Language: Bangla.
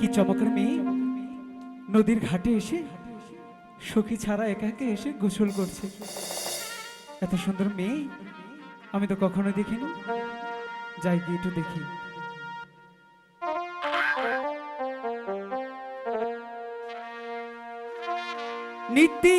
কি চমকের মেয়ে? নদীর ঘাটে এসে সখী ছাড়া একা একা এসে গোসল করছে। এত সুন্দর মেয়ে, আমি তো কখনো দেখিনি। যাই গিয়ে একটু দেখি। নীতি